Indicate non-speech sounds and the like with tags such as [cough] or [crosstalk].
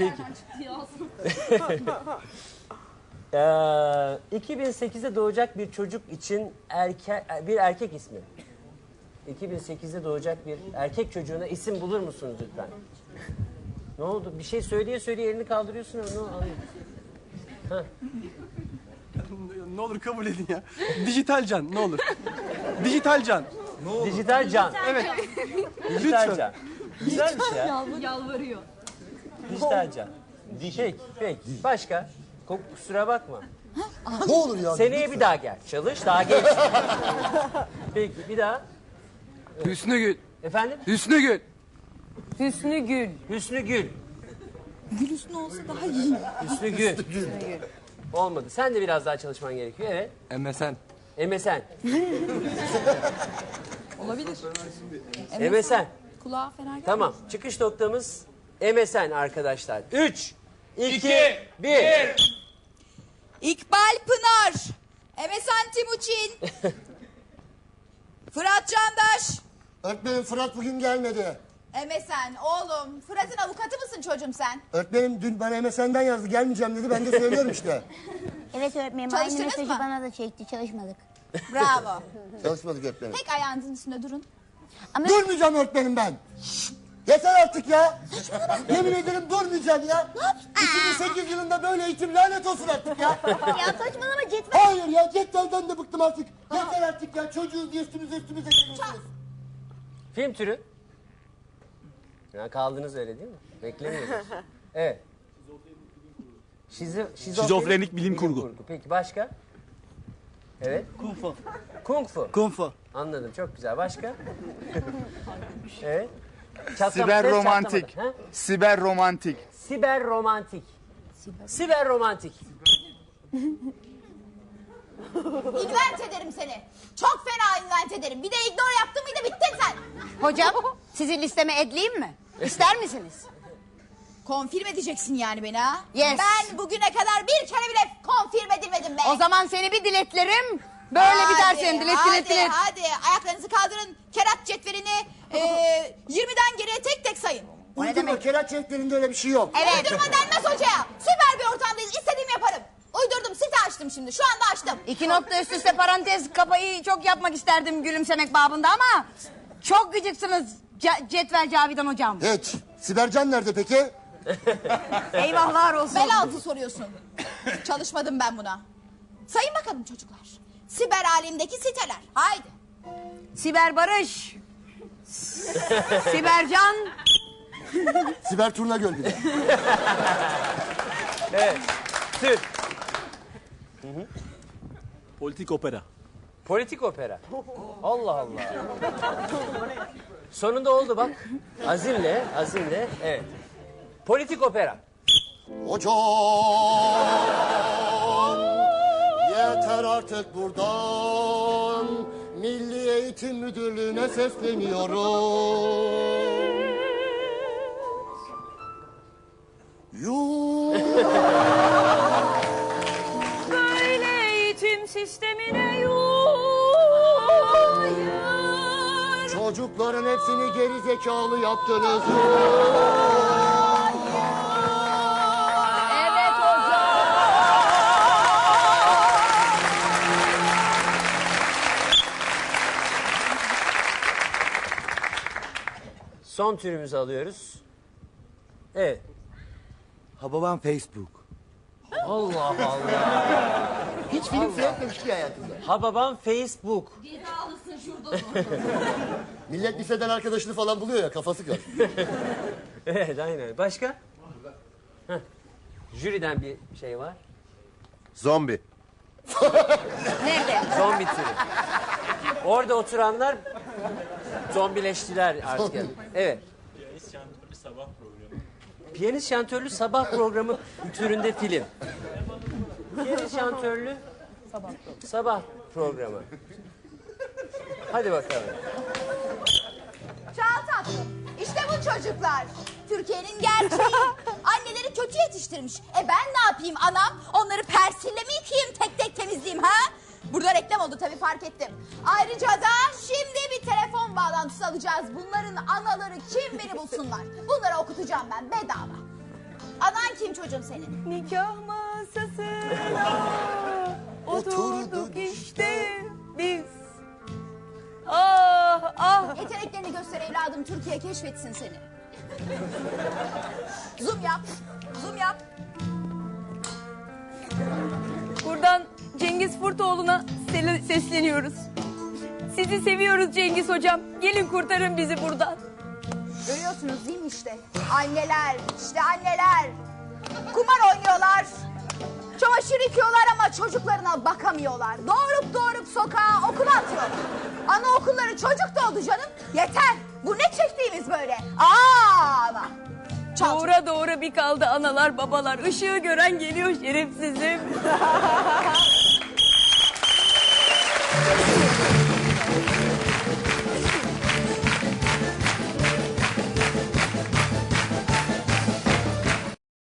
Peki. [laughs] Ee, 2008'de doğacak bir çocuk için erke, bir erkek ismi. 2008'de doğacak bir erkek çocuğuna isim bulur musunuz lütfen? Ne oldu? Bir şey söyleye söyleye elini kaldırıyorsun ama ne oldu? Ne olur kabul edin ya. Dijital can ne olur. Dijital can. Dijital can. Evet. Dijital Lütfen. can. Güzelmiş ya. Yalvarıyor. Dijital can. Peki, peki. Başka? Ko- Kusura bakma. Ne olur ya. Seneye bir daha gel. Çalış, daha genç. [laughs] Peki, bir daha. Hüsnü Gül. Efendim? Hüsnü Gül. Hüsnü Gül. Hüsnü Gül. Gül Hüsnü olsa daha iyi. Hüsnü Gül. Olmadı. Sen de biraz daha çalışman gerekiyor. Evet. MSN. MSN. Olabilir. MSN. Kulağa fena gelmez. Tamam. Çıkış noktamız MSN arkadaşlar. 3, 2, 1. İkbal Pınar, Emesan Timuçin, [laughs] Fırat Candaş, Öğretmenim Fırat bugün gelmedi. Emesen oğlum. Fırat'ın avukatı mısın çocuğum sen? Öğretmenim dün bana MSN'den yazdı gelmeyeceğim dedi ben de söylüyorum işte. [laughs] Evet öğretmenim aynı Çalıştınız mesajı mı? bana da çekti çalışmadık. Bravo. Çalışmadık öğretmenim. Tek ayağınızın üstünde durun. Ama Durmayacağım öğretmenim ben. Yeter artık ya. Yemin ederim durmayacağım ya. 2008 yılında böyle eğitim lanet olsun artık ya. ya saçmalama cetvel. Hayır ya cetvelden de bıktım artık. Yeter artık ya çocuğuz diye üstümüze üstümüze geliyorsunuz. Film türü. Ya kaldınız öyle değil mi? Beklemiyordunuz. [laughs] Evet. Şizo, Şizofrenik bilim kurgu. Peki başka? Evet. Kung fu. Kung fu. Kung fu. Anladım çok güzel. Başka? [laughs] evet. Siber ses romantik. çatlamadı. Ha? Siber romantik. Siber romantik. Siber romantik. İnvent ederim seni. Çok fena invent ederim. Bir de ignore yaptın mıydı bittin sen. Hocam sizi listeme ekleyeyim mi? İster misiniz? Konfirm edeceksin yani beni ha? Yes. Ben bugüne kadar bir kere bile konfirm edilmedim be. O zaman seni bir diletlerim. Böyle biter senin dilet hadi, dilet dilet. Hadi ayaklarınızı kaldırın. Kerat cetvelini e, [laughs] 20'den geriye tek tek sayın. O ne Uydurma demek? kerat çeklerinde öyle bir şey yok. Evet. Uydurma denmez hocaya. Süper bir ortamdayız. İstediğimi yaparım. Uydurdum. Site açtım şimdi. Şu anda açtım. İki nokta üst üste parantez kafayı çok yapmak isterdim gülümsemek babında ama çok gıcıksınız Ce- Cetvel Cavidan hocam. Hiç. Sibercan nerede peki? [laughs] Eyvahlar olsun. Bel altı soruyorsun. Çalışmadım ben buna. Sayın bakalım çocuklar. Siber alemdeki siteler. Haydi. Siber Barış. Sibercan. [laughs] Siber Turna Göl bir de. [laughs] Evet. Türk. Politik opera. Politik opera. Allah Allah. Sonunda oldu bak. Azimle, azimle. Evet. Politik opera. Hocam yeter artık buradan Milli Eğitim Müdürlüğü'ne sesleniyorum. Yuh. Böyle eğitim sistemine yuyur. Çocukların hepsini geri zekalı yaptınız. Evet hocam. Son türümüzü alıyoruz. Evet. Hababam Facebook. Allah Allah. [laughs] Hiç film seyretmemiş ki hayatında. Ha babam Facebook. [laughs] Millet liseden arkadaşını falan buluyor ya kafası karışıyor. [laughs] Evet aynen. Başka? Heh. Jüriden bir şey var. Zombi. Nerede? Zombi türü. Orada oturanlar zombileştiler artık. Evet. Piyanist şantörlü sabah programı türünde film. Piyanist şantörlü sabah programı. Hadi bakalım. Çağat tatlım. İşte bu çocuklar. Türkiye'nin gerçeği. [laughs] Anneleri kötü yetiştirmiş. E ben ne yapayım anam? Onları persille mi yıkayayım tek tek temizleyeyim ha? Burada reklam oldu tabii fark ettim. Ayrıca da bağlantısı alacağız. Bunların anaları kim beni bulsunlar. Bunları okutacağım ben bedava. Anan kim çocuğum senin? Nikah masasına oturduk işte biz. Ah ah. Yeteneklerini göster evladım Türkiye keşfetsin seni. Zoom yap. Zoom yap. Buradan Cengiz Furtoğlu'na sel- sesleniyoruz. Sizi seviyoruz Cengiz hocam. Gelin kurtarın bizi buradan. Görüyorsunuz değil mi işte? Anneler, işte anneler. Kumar oynuyorlar. Çamaşır yıkıyorlar ama çocuklarına bakamıyorlar. Doğurup doğurup sokağa okula atıyorlar. Anaokulları çocuk doğdu canım. Yeter. Bu ne çektiğimiz böyle? Aa ama. Çal. Doğura doğura bir kaldı analar babalar. Işığı gören geliyor şerefsizim. [laughs]